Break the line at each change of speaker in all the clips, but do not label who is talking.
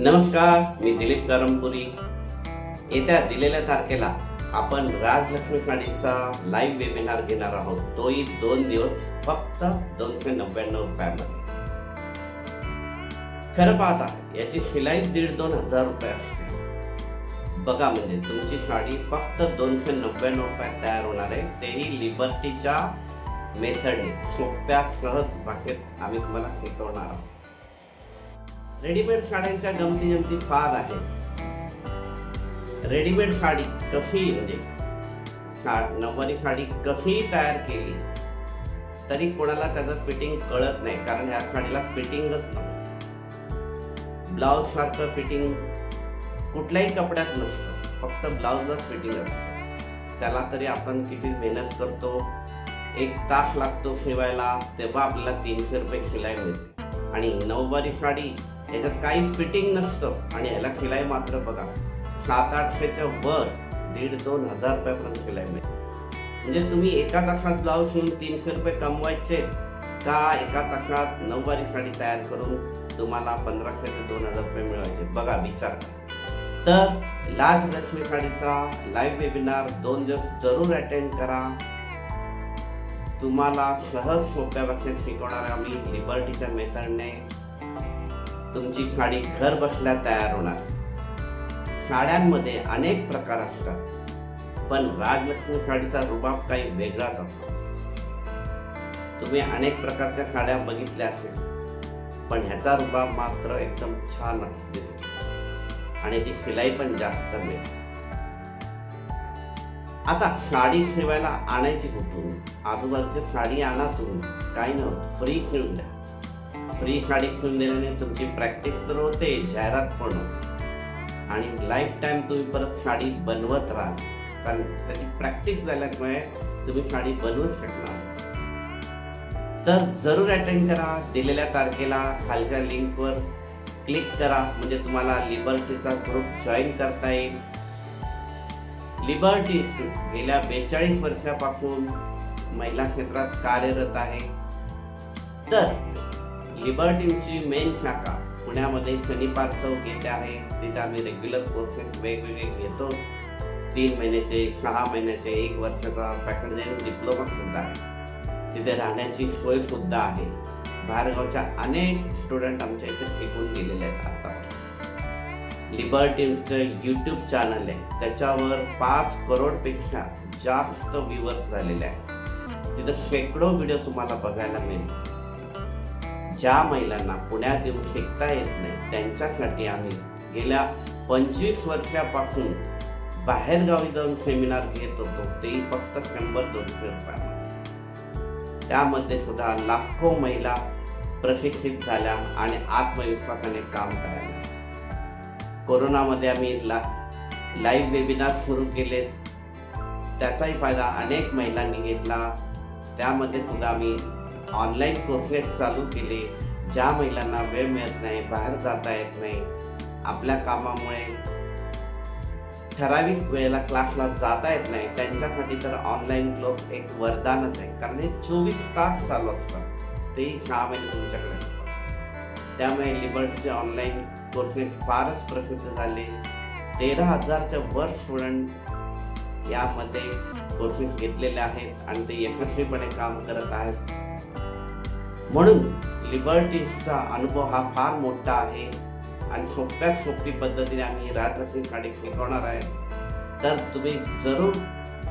नमस्कार मी दिलीप करमपुरी. येत्या दिलेल्या तारखेला आपण राजलक्ष्मी साडीचा लाईव्ह वेबिनार घेणार आहोत. तोही दोन दिवस फक्त दोनशे नव्याण्णव रुपयामध्ये. खरं पाहता याची शिलाई दीड दोन हजार रुपये असते. बघा म्हणजे तुमची साडी फक्त दोनशे नव्याण्णव रुपयात तयार होणार आहे. तेही लिबर्टीच्या मेथडने सोप्या सहज भाषेत आम्ही तुम्हाला शिकवणार आहोत. रेडीमेड साड्यांच्या गमती जमती फार आहेत रेडीमेड साडी कशी म्हणजे शा- नऊवारी साडी कशी तयार केली तरी कोणाला त्याचं फिटिंग कळत नाही कारण या साडीला फिटिंगच नसतं ब्लाऊज सारखं फिटिंग कुठल्याही कपड्यात नसतं फक्त ब्लाऊजलाच फिटिंग असतं. त्याला तरी आपण किती मेहनत करतो एक तास लागतो शिवायला तेव्हा आपल्याला तीनशे रुपये शिलाई मिळते. आणि नऊवारी साडी याच्यात काही फिटिंग नसतं. आणि ह्याला शिलाई मात्र बघा. सात आठशेच्या वर दीड दोन हजार रुपयापर्यंत शिलाई मिळते म्हणजे तुम्ही एका तासात ब्लाऊज शिवून तीनशे रुपये कमवायचे का एका तासात नऊवारी साडी तयार करून तुम्हाला पंधराशे ते दोन हजार रुपये मिळवायचे? बघा विचार तर लाज लक्ष्मी साडीचा लाईव्ह वेबिनार दोन दिवस जरूर अटेंड करा. तुम्हाला सहज सोप्या भाषेत शिकवणाऱ्या आम्ही लिबर्टीच्या मेथडने तुमची साडी घर बसल्या तयार होणार. साड्यांमध्ये अनेक प्रकार असतात पण राजलक्ष्मी साडीचा रुबाब काही वेगळाच असतो. तुम्ही अनेक प्रकारच्या साड्या बघितल्या असेल पण ह्याचा रुबाब मात्र एकदम छान दिसतो. आणि ती शिलाई पण जास्त मिळते आता साडी शिवायला आणायची कुठून? आजूबाजूची साडी आणा तुम्ही. काही नव्हतं. फ्री शिवून द्या. फ्री साडी शिवून दिल्याने तुमची प्रॅक्टिस तर होते जाहिरात पण होते. आणि लाईफ टाईम तुम्ही परत साडी बनवत राहा. कारण त्याची प्रॅक्टिस झाल्यामुळे तुम्ही साडी बनवूच शकणार. तर जरूर अटेंड करा. दिलेल्या तारखेला खालच्या लिंकवर क्लिक करा. म्हणजे तुम्हाला लिबर्टीचा ग्रुप जॉईन करता येईल. लिबर्टी गेल्या बेचाळीस वर्षापासून महिला क्षेत्रात कार्यरत आहे. तर लिबर्टीची मेन शाखा पुण्यामध्ये शनिपार चौक येथे आहे. तिथे आम्ही रेग्युलर कोर्सेस वेगवेगळे घेतोच तीन महिन्याचे सहा महिन्याचे एक वर्षाचा फॅशन डिप्लोमा सुद्धा आहे. तिथे राहण्याची सोय सुद्धा आहे. बाहेरगावच्या अनेक स्टुडंट आमच्या इथे शिकून गेलेले आहेत आता लिबर्टीचं यूट्यूब चॅनल आहे. त्याच्यावर पाच करोडपेक्षा जास्त व्ह्यूवर्स झालेले आहेत. तिथं शेकडो व्हिडिओ तुम्हाला बघायला मिळतील. ज्या महिलांना पुण्यात येऊन शिकता येत नाही त्यांच्यासाठी आम्ही गेल्या पंचवीस वर्षापासून बाहेरगावी जाऊन सेमिनार घेत होतो. तेही फक्त शंभर दोनशे रुपयामध्ये. त्यामध्ये सुद्धा लाखो महिला प्रशिक्षित झाल्या आणि आत्मविश्वासाने काम करायला कोरोनामध्ये आम्ही ला लाईव्ह वेबिनार सुरू केले. त्याचाही फायदा अनेक महिलांनी घेतला. त्यामध्ये सुद्धा आम्ही ऑनलाईन कोर्सेस चालू केले. ज्या महिलांना वेळ मिळत नाही बाहेर जाता येत नाही. आपल्या कामामुळे ठराविक वेळेला क्लासला जाता येत नाही. त्यांच्यासाठी तर ऑनलाईन क्लास एक वरदानच आहे. कारण हे चोवीस तास चालू असतात. तेही सहा महिने तुमच्याकडे. त्यामुळे लिबर्टीचे ऑनलाईन कोर्सेस फारच प्रसिद्ध झाले. तेरा हजारच्या वर स्टुडंट यामध्ये कोर्सेस घेतलेले आहेत आणि ते यशस्वीपणे काम करत आहेत. म्हणून लिबर्टीचा अनुभव हा फार मोठा आहे आणि सोप्यात सोपी पद्धतीने आम्ही राजलक्ष्मी साडी शिकवणार आहे. तर तुम्ही जरूर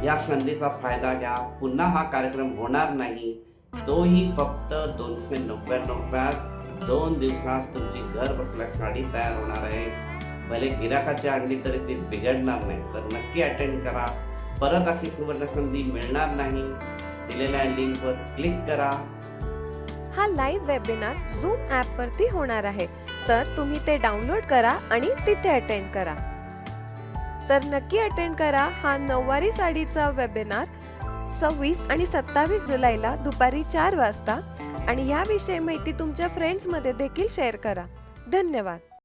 या संधीचा फायदा घ्या. पुन्हा हा कार्यक्रम होणार नाही. तोही फक्त दोनशे नव्याण्णव रुपयात. दोन दिवसात तुमची घर बसल्या साडी तयार होणार आहे. भले गिराकाची आणली तरी ती बिघडणार नाही तर नक्की अटेंड करा. परत अशी सुवर्ण संधी मिळणार नाही. दिलेल्या लिंकवर क्लिक करा.
हा लाईव्ह वेबिनार झूम ॲपवरती होणार आहे. तर तुम्ही ते डाउनलोड करा आणि तिथे अटेंड करा. तर नक्की अटेंड करा हा नऊवारी साडीचा वेबिनार सव्वीस आणि सत्तावीस जुलैला दुपारी चार वाजता. आणि याविषयी माहिती तुमच्या फ्रेंड्समध्ये देखील शेअर करा. धन्यवाद.